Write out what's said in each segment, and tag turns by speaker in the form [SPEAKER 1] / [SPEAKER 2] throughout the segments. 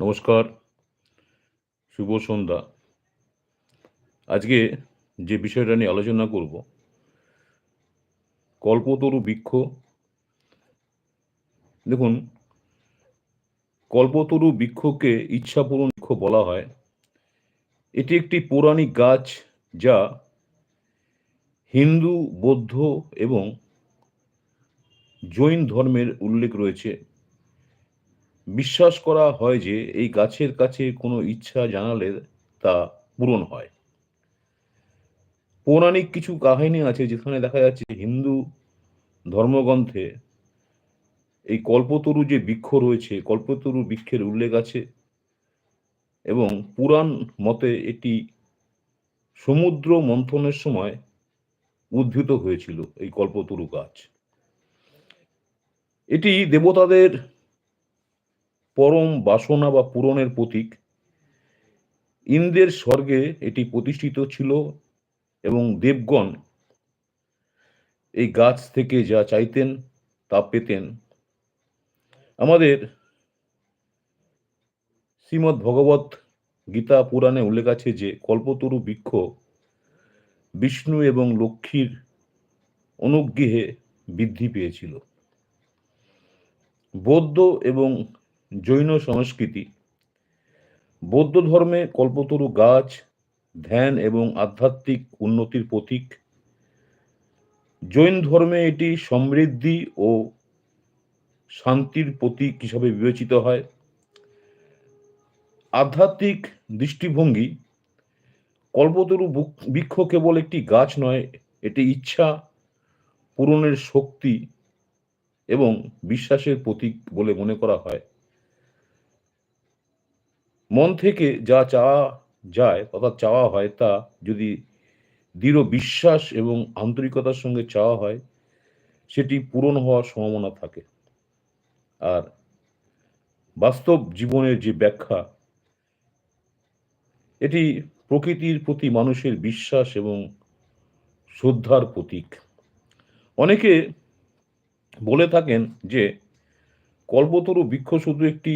[SPEAKER 1] নমস্কার, শুভ সন্ধ্যা। আজকে যে বিষয়টা নিয়ে আলোচনা করব, কল্পতরু বৃক্ষ। দেখুন, কল্পতরু বৃক্ষকে ইচ্ছাপূরণ বৃক্ষ বলা হয়। এটি একটি পৌরাণিক গাছ যা হিন্দু, বৌদ্ধ এবং জৈন ধর্মের উল্লেখ রয়েছে। বিশ্বাস করা হয় যে এই গাছের কাছে কোনো ইচ্ছা জানালে তা পূরণ হয়। পৌরাণিক কিছু কাহিনী আছে যেখানে দেখা যাচ্ছে হিন্দু ধর্মগ্রন্থে এই কল্পতরু যে বৃক্ষ রয়েছে, কল্পতরু বৃক্ষের উল্লেখ আছে এবং পুরাণ মতে এটি সমুদ্র মন্থনের সময় উদ্ভিত হয়েছিল, এই কল্পতরু গাছ। এটি দেবতাদের পরম বাসনা বা পূরণের প্রতীক। ইন্দ্রের স্বর্গে এটি প্রতিষ্ঠিত ছিল এবং দেবগণ এই গাছ থেকে যা চাইতেন তা পেতেন। আমাদের শ্রীমৎ ভগবত গীতা পুরাণে উল্লেখ আছে যে, কল্পতরু বৃক্ষ বিষ্ণু এবং লক্ষ্মীর অনুগ্রহে বৃদ্ধি পেয়েছিল। বৌদ্ধ এবং জৈন সংস্কৃতি। বৌদ্ধ ধর্মে কল্পতরু গাছ, ধ্যান এবং আধ্যাত্মিক উন্নতির প্রতীক। জৈন ধর্মে এটি সমৃদ্ধি ও শান্তির প্রতীক হিসাবে বিবেচিত হয়। আধ্যাত্মিক দৃষ্টিভঙ্গি, কল্পতরু বৃক্ষ কেবল একটি গাছ নয়, এটি ইচ্ছা, পূরণের শক্তি এবং বিশ্বাসের প্রতীক বলে মনে করা হয়। মন থেকে যা চাওয়া যায় অর্থাৎ চাওয়া হয় তা যদি দৃঢ় বিশ্বাস এবং আন্তরিকতার সঙ্গে চাওয়া হয়, সেটি পূরণ হওয়ার সম্ভাবনা থাকে। আর বাস্তব জীবনের যে ব্যাখ্যা, এটি প্রকৃতির প্রতি মানুষের বিশ্বাস এবং শ্রদ্ধার প্রতীক। অনেকে বলে থাকেন যে কল্পতরু বৃক্ষ শুধু একটি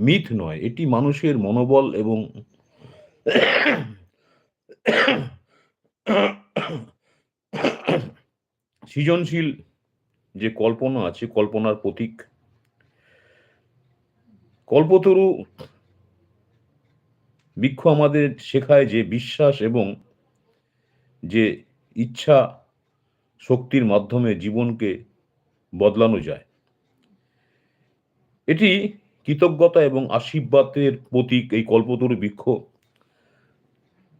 [SPEAKER 1] মিথ নয়, এটি মানুষের মনোবল এবং সৃজনশীল যে কল্পনা আছে, কল্পনার প্রতীক। কল্পতরু বৃক্ষ আমাদের শেখায় যে বিশ্বাস এবং যে ইচ্ছা শক্তির মাধ্যমে জীবনকে বদলানো যায়। এটি কৃতজ্ঞতা এবং আশীর্বাদের প্রতীক এই কল্পতরু বৃক্ষ।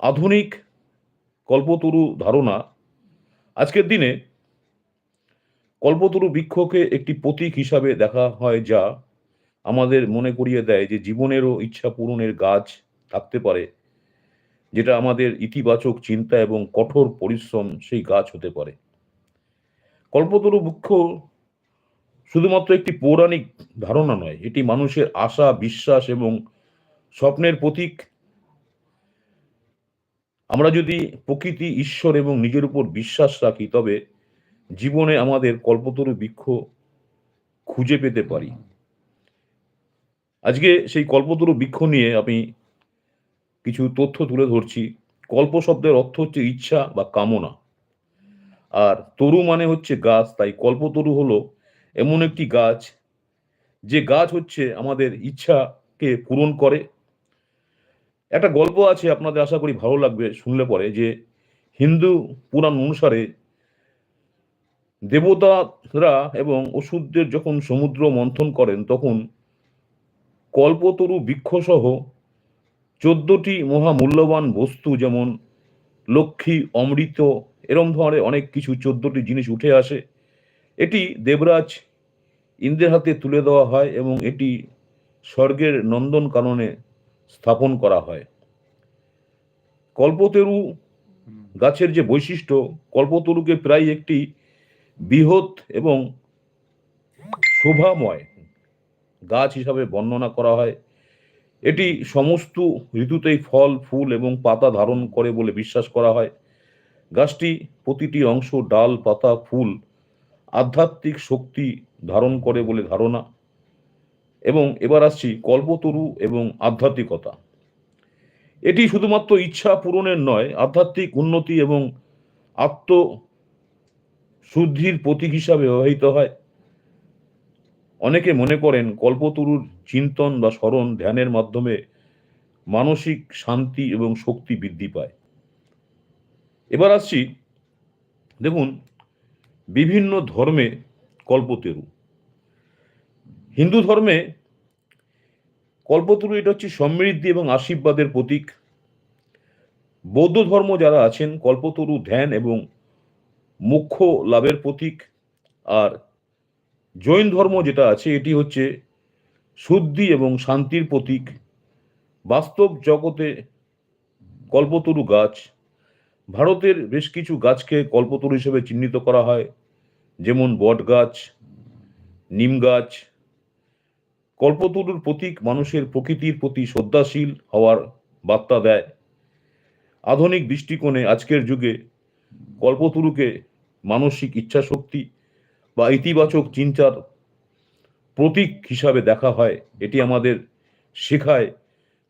[SPEAKER 1] আধুনিক কল্পতরু ধারণা, আজকের দিনে কল্পতরু বৃক্ষকে একটি প্রতীক হিসাবে দেখা হয় যা আমাদের মনে করিয়ে দেয় যে জীবনেরও ইচ্ছা পূরণের গাছ থাকতে পারে, যেটা আমাদের ইতিবাচক চিন্তা এবং কঠোর পরিশ্রম সেই গাছ হতে পারে। কল্পতরু বৃক্ষ শুধুমাত্র একটি পৌরাণিক ধারণা নয়, এটি মানুষের আশা, বিশ্বাস এবং স্বপ্নের প্রতীক। আমরা যদি প্রকৃতি, ঈশ্বর এবং নিজের উপর বিশ্বাস রাখি, তবে জীবনে আমাদের কল্পতরু বৃক্ষ খুঁজে পেতে পারি। আজকে সেই কল্পতরু বৃক্ষ নিয়ে আমি কিছু তথ্য তুলে ধরছি। কল্প শব্দের অর্থ হচ্ছে ইচ্ছা বা কামনা। আর তরু মানে হচ্ছে গাছ, তাই কল্পতরু হলো এমন একটি গাছ, যে গাছ হচ্ছে আমাদের ইচ্ছাকে পূরণ করে। একটা গল্প আছে আপনাদের আশা করি ভালো লাগবে শুনলে পরে, যে হিন্দু পুরাণ অনুসারে দেবতারা এবং ওষুধদের যখন সমুদ্র মন্থন করেন, তখন কল্পতরু বৃক্ষসহ চোদ্দটি মহামূল্যবান বস্তু, যেমন লক্ষ্মী, অমৃত, এরম ধরনের অনেক কিছু, চোদ্দটি জিনিস উঠে আসে। এটি দেবরাজ ইন্দ্রের হাতে তুলে দেওয়া হয় এবং এটি স্বর্গের নন্দন কাননে স্থাপন করা হয়। কল্পতরু গাছের যে বৈশিষ্ট্য, কল্পতরুকে প্রায় একটি বৃহৎ এবং শোভাময় গাছ হিসাবে বর্ণনা করা হয়। এটি সমস্ত ঋতুতেই ফল, ফুল এবং পাতা ধারণ করে বলে বিশ্বাস করা হয়। গাছটি প্রতিটি অংশ ডাল, পাতা, ফুল আধ্যাত্মিক শক্তি ধারণ করে বলে ধারণা। এবং এবার আসছি কল্পতরু এবং আধ্যাত্মিকতা। এটি শুধুমাত্র ইচ্ছা পূরণের নয়, আধ্যাত্মিক উন্নতি এবং আত্ম শুদ্ধির প্রতীক হিসাবে ব্যবহৃত হয়। অনেকে মনে করেন কল্পতরুর চিন্তন বা স্মরণ ধ্যানের মাধ্যমে মানসিক শান্তি এবং শক্তি বৃদ্ধি পায়। এবার আসছি, দেখুন বিভিন্ন ধর্মে কল্পতরু। হিন্দু ধর্মে কল্পতরু এটা হচ্ছে সমৃদ্ধি এবং আশীর্বাদের প্রতীক। বৌদ্ধ ধর্ম যারা আছেন, কল্পতরু ধ্যান এবং মুখ্য লাভের প্রতীক। আর জৈন ধর্ম যেটা আছে, এটি হচ্ছে শুদ্ধি এবং শান্তির প্রতীক। বাস্তব জগতে কল্পতরু গাছ। ভারতের বেশ কিছু গাছকে কল্পতরু হিসেবে চিহ্নিত করা হয়। যেমন বট গাছ, নিম গাছ, কল্পতরুর প্রতীক মানুষের প্রকৃতির প্রতি শ্রদ্ধাশীল হওয়ার বার্তা দেয়। আধুনিক দৃষ্টিকোণে আজকের যুগে কল্পতরুকে মানসিক ইচ্ছাশক্তি বা ইতিবাচক চিন্তার প্রতীক হিসাবে দেখা হয়। এটি আমাদের শেখায়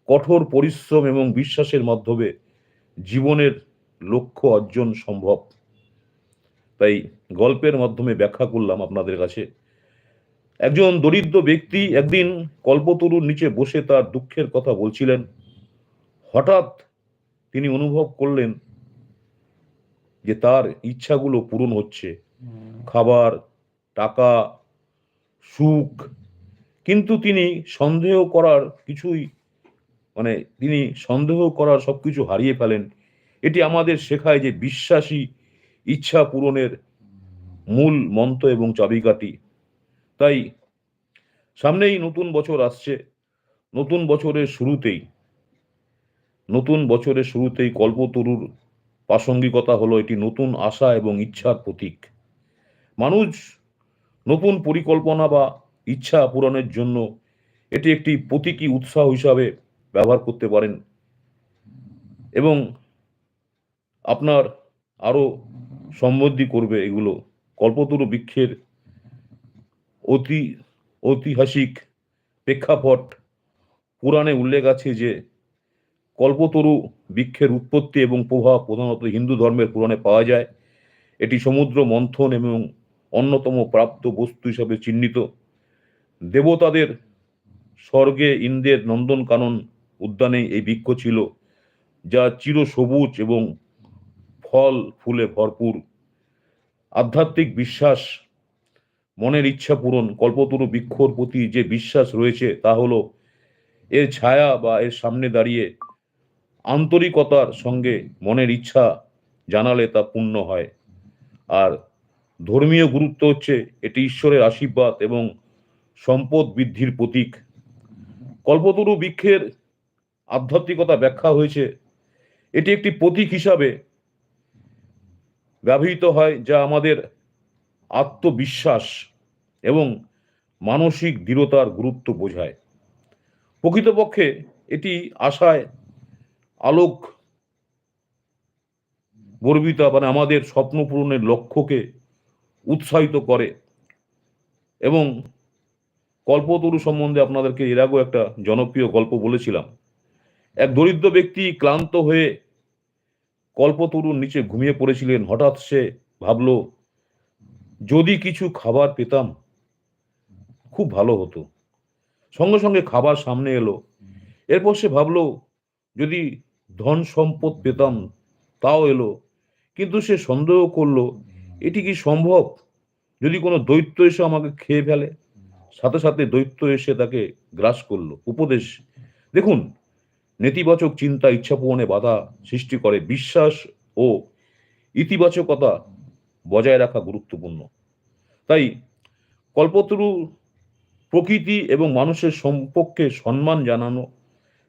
[SPEAKER 1] কঠোর পরিশ্রম এবং বিশ্বাসের মাধ্যমে জীবনের লক্ষ্য অর্জন সম্ভব। তাই গল্পের মাধ্যমে ব্যাখ্যা করলাম আপনাদের কাছে। একজন দরিদ্র ব্যক্তি একদিন কল্পতরুর নিচে বসে তার দুঃখের কথা বলছিলেন। হঠাৎ তিনি অনুভব করলেন যে তার ইচ্ছাগুলো পূরণ হচ্ছে। খাবার টাকা সুখ কিন্তু তিনি সন্দেহ করার কিছুই মানে তিনি সন্দেহ করার সবকিছু হারিয়ে ফেলেন। এটি আমাদের শেখায় যে বিশ্বাসী ইচ্ছা পূরণের মূল মন্ত্র এবং চাবিকাঠি। তাই সামনেই নতুন বছর আসছে। নতুন বছরের শুরুতেই, নতুন বছরের শুরুতেই কল্পতরুর প্রাসঙ্গিকতা হলো এটি নতুন আশা এবং ইচ্ছার প্রতীক। মানুষ নতুন পরিকল্পনা বা ইচ্ছা পূরণের জন্য এটি একটি প্রতীকী উৎসাহ হিসাবে ব্যবহার করতে পারেন এবং আপনার আরও সমৃদ্ধি করবে এগুলো। কল্পতরু বৃক্ষের অতি, ঐতিহাসিক প্রেক্ষাপট। পুরাণে উল্লেখ আছে যে, কল্পতরু বৃক্ষের উৎপত্তি এবং প্রভাব প্রধানত হিন্দু ধর্মের পুরাণে পাওয়া যায়। এটি সমুদ্র, মন্থন এবং অন্যতম প্রাপ্ত বস্তু হিসাবে চিহ্নিত। দেবতাদের স্বর্গে ইন্দ্রের নন্দনকানন উদ্যানে এই বৃক্ষ ছিল, যা চির সবুজ এবং ফল, ফুলে ভরপুর। আধ্যাত্মিক বিশ্বাস, মনের ইচ্ছা পূরণ, কল্পতরু বৃক্ষর প্রতি যে বিশ্বাস রয়েছে তা হলো এর ছায়া বা এর সামনে দাঁড়িয়ে আন্তরিকতার সঙ্গে মনের ইচ্ছা জানালে তা পূর্ণ হয়। আর ধর্মীয় গুরুত্ব হচ্ছে এটি ঈশ্বরের আশীর্বাদ এবং সম্পদ বৃদ্ধির প্রতীক। কল্পতরু বৃক্ষের আধ্যাত্মিকতা ব্যাখ্যা হয়েছে। এটি একটি প্রতীক হিসাবে ব্যবহৃত হয়, যা আমাদের আত্মবিশ্বাস এবং মানসিক দৃঢ়তার গুরুত্ব বোঝায়। প্রকৃতপক্ষে এটি আশায় আলোক গর্বিতা মানে আমাদের স্বপ্ন পূরণের লক্ষ্যকে উৎসাহিত করে এবং কল্পতরু সম্বন্ধে আপনাদেরকে এর আগেও একটা জনপ্রিয় গল্প বলেছিলাম। এক দরিদ্র ব্যক্তি ক্লান্ত হয়ে কল্পতরুর নিচে ঘুমিয়ে পড়েছিলেন। হঠাৎ সে ভাবলো, যদি কিছু খাবার পেতাম, খুব ভালো হতো। সঙ্গে সঙ্গে খাবার সামনে এলো। এরপর সে ভাবলো, যদি ধন সম্পদ পেতাম, তাও এলো। কিন্তু সে সন্দেহ করল, এটি কি সম্ভব? যদি কোনো দৈত্য এসে আমাকে খেয়ে ফেলে? সাথে সাথে দৈত্য এসে তাকে গ্রাস করল। উপদেশ, দেখুন নেতিবাচক চিন্তা, ইচ্ছা পূরণে বাধা সৃষ্টি করে বিশ্বাস ও ইতিবাচকতা বজায় রাখা গুরুত্বপূর্ণ। তাই কল্পতরু প্রকৃতি এবং মানুষের সম্পর্কে সম্মান জানানো,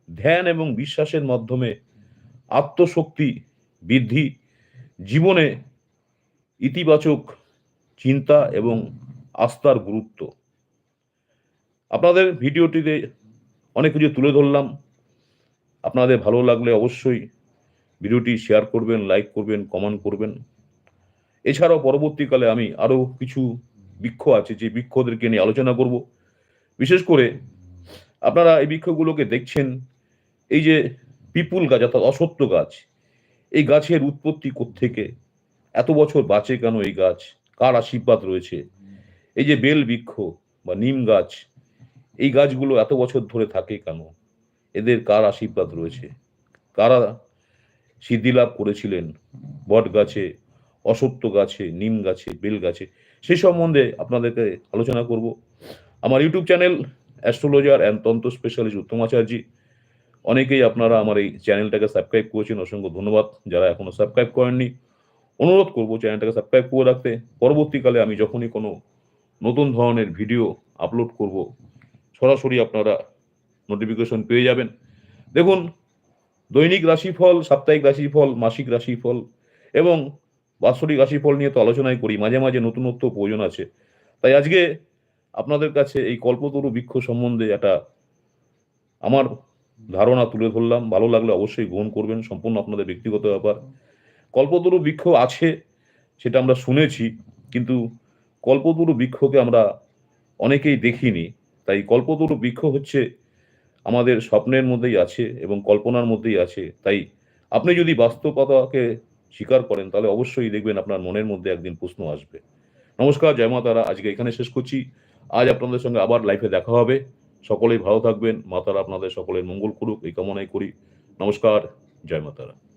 [SPEAKER 1] ধ্যান এবং বিশ্বাসের মাধ্যমে আত্মশক্তি বৃদ্ধি, জীবনে ইতিবাচক চিন্তা এবং আস্থার গুরুত্ব। আপনাদের ভিডিওটিতে অনেক কিছু তুলে ধরলাম। আপনাদের ভালো লাগলে অবশ্যই ভিডিওটি শেয়ার করবেন লাইক করবেন কমেন্ট করবেন। এছাড়াও পরবর্তীকালে আমি আরও কিছু বৃক্ষ আছে, যে বৃক্ষদেরকে নিয়ে আলোচনা করব। বিশেষ করে আপনারা এই বৃক্ষগুলোকে দেখছেন, এই যে পিপুল গাছ অর্থাৎ অসত্য গাছ, এই গাছের উৎপত্তি থেকে এত বছর বাঁচে কেন এই গাছ? কার আশীর্বাদ রয়েছে? এই যে বেল বৃক্ষ বা নিম গাছ, এই গাছগুলো এত বছর ধরে থাকে কেন? এদের কার আশীর্বাদ রয়েছে? কারা সিদ্ধি লাভ করেছিলেন? বট গাছে, অসত্য গাছে, নিম গাছে, বেল গাছে সেই সম্বন্ধে আপনাদেরকে আলোচনা করব। আমার YouTube channel astrologer and tantra specialist Uttam Acharya. অনেকেই আপনারা আমার এই চ্যানেলটাকে সাবস্ক্রাইব করেছেন, অসংখ্য ধন্যবাদ। যারা এখনও সাবস্ক্রাইব করেননি, অনুরোধ করব চ্যানেলটাকে সাবস্ক্রাইব করে রাখতে। পরবর্তীকালে আমি যখনই কোনো নতুন ধরনের ভিডিও আপলোড করব, সরাসরি আপনারা নোটিফিকেশন পেয়ে যাবেন। দেখুন, দৈনিক রাশিফল, সাপ্তাহিক রাশিফল, মাসিক রাশিফল এবং বাৎসরিক রাশিফল নিয়ে তো আলোচনাই করি। মাঝে মাঝে নতুনত্ব প্রয়োজন আছে। তাই আজকে আপনাদের কাছে এই কল্পতরু বৃক্ষ সম্বন্ধে একটা আমার ধারণা তুলে ধরলাম। ভালো লাগলে অবশ্যই গ্রহণ করবেন। সম্পূর্ণ আপনাদের ব্যক্তিগত ব্যাপার। কল্পতরু বৃক্ষ আছে, সেটা আমরা শুনেছি, কিন্তু কল্পতরু বৃক্ষকে আমরা অনেকেই দেখিনি। তাই কল্পতরু বৃক্ষ হচ্ছে আমাদের স্বপ্নের মধ্যেই আছে এবং কল্পনার মধ্যেই আছে। তাই আপনি যদি বাস্তবতাকে স্বীকার করেন, তাহলে অবশ্যই দেখবেন আপনার মনের মধ্যে একদিন প্রশ্ন আসবে। নমস্কার, জয় মাতারা। আজকে এখানে শেষ করছি। আজ আপনাদের সঙ্গে আবার লাইফে দেখা হবে। সকলেই ভালো থাকবেন। মাতারা আপনাদের সকলের মঙ্গল করুক, এই কামনাই করি। নমস্কার, জয় মা তারা